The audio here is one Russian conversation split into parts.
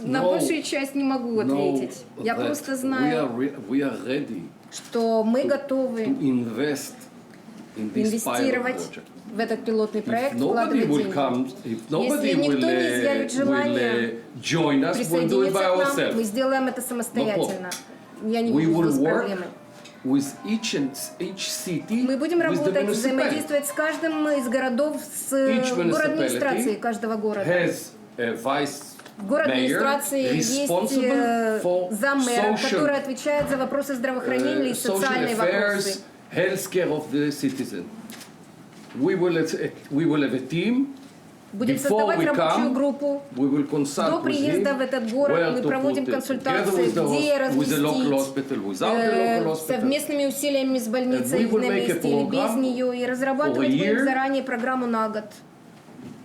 на большую часть не могу ответить. Я просто we знаю, are, re- we are ready что мы to готовы invest in this pilot инвестировать в этот пилотный проект, вкладывать деньги. come, nobody никто will, не изъявит will желания uh, join us, Присоединиться к нам, мы сделаем это самостоятельно. Я не вижу здесь проблемы. with each and each city, Мы будем работать, взаимодействовать с каждым из городов, с город municipality каждого города. has a vice В город администрации есть э, заммэра, который отвечает за вопросы здравоохранения и social социальные вопросы. affairs, healthcare of the citizen. We will, we will have a team. Будем Before создавать рабочую come, группу. До приезда в этот город мы проводим консультации, the где the разместить, the э, совместными усилиями с больницей на месте или без нее и разрабатывать будем заранее программу на год.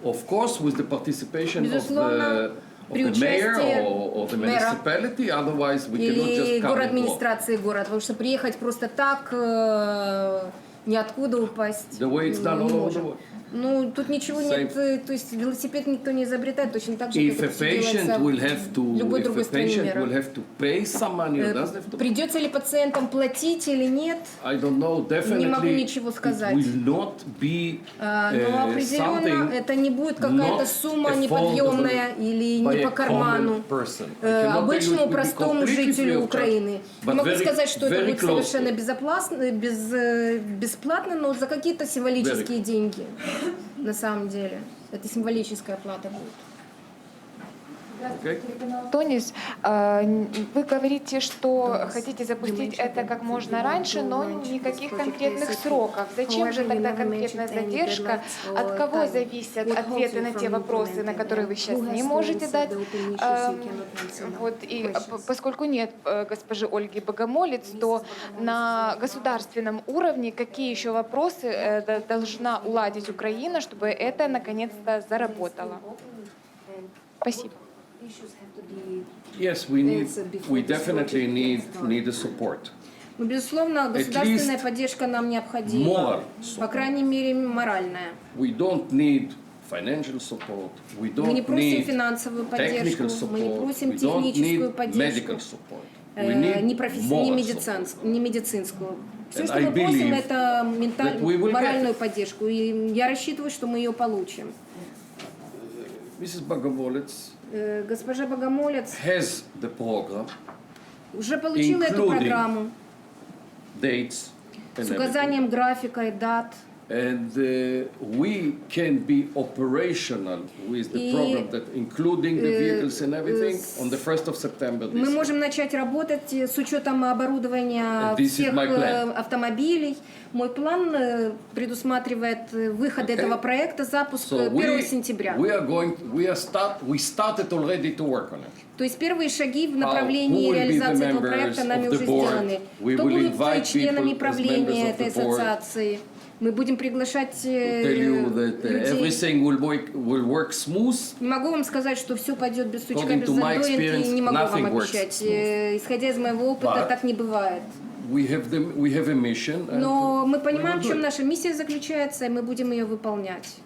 Of course, with the participation of Безусловно, the, of при the mayor участии or, or the мэра municipality, otherwise we cannot Или just come город and go. администрации город, потому что приехать просто так э, ниоткуда упасть. The way it's done не all over the world. Ну, тут ничего Same. нет, э, то есть велосипед никто не изобретает, точно так же, If как a patient will have to, любой другой стране мира. will have to pay some money Э, have to, Придется ли пациентам платить или нет? I don't know. Definitely, могу ничего it сказать. will not be А, uh, Но определенно something это не будет какая-то сумма неподъемная или не по карману. э, it обычному простому жителю Украины. Не могу сказать, что это будет совершенно to. безоплатно, без, э, бесплатно, но за какие-то символические деньги. На самом деле. Это символическая плата будет. Okay? Тонис, а, вы говорите, что хотите запустить это как можно раньше, но никаких конкретных сроков. Зачем же тогда конкретная задержка? От кого зависят ответы на те вопросы, на которые вы сейчас не можете дать? Ам, Вот, и поскольку нет э, госпожи Ольги Богомолец, то на государственном уровне какие еще вопросы э, должна уладить Украина, чтобы это наконец-то заработало? Спасибо. Yes, we need. It's, uh, before We this definitely project need need a support. Ну, безусловно, государственная least поддержка нам необходима. more По крайней мере, моральная. We don't need financial support. We Мы не don't просим need финансовую поддержку, technical мы не support. просим We don't техническую need поддержку. medical support. э, We не, need професс- не, moral медицинск- не медицинскую. Все, And что I мы просим, believe это that we will get моральную it. поддержку. И я рассчитываю, что мы ее получим. Mrs. Bogomolets Э, Госпожа Богомолец has the program, уже получила эту Including программу dates, and с everything. указанием графика и дат. And uh, we can be operational with the И, program that, including the э, vehicles and everything, с- on the 1st of September this Мы year. можем начать работать э, с учетом оборудования And this is всех my plan. э, автомобилей. Мой план э, предусматривает э, выход Okay. этого проекта, запуск So э, 1 we, сентября. we are going, we are start, we started already to work on it. То есть первые шаги в who направлении will be the реализации этого members проекта нами of the уже board? сделаны. We Кто will будут invite членами правления этой board. ассоциации? Мы будем приглашать э, людей. Не могу вам сказать, что все пойдет без сучка, без задоринки, не могу вам обещать. Э, Исходя из моего опыта, так не бывает. We have the, we have a mission. Но мы понимаем, в чем наша миссия заключается, и мы будем ее выполнять.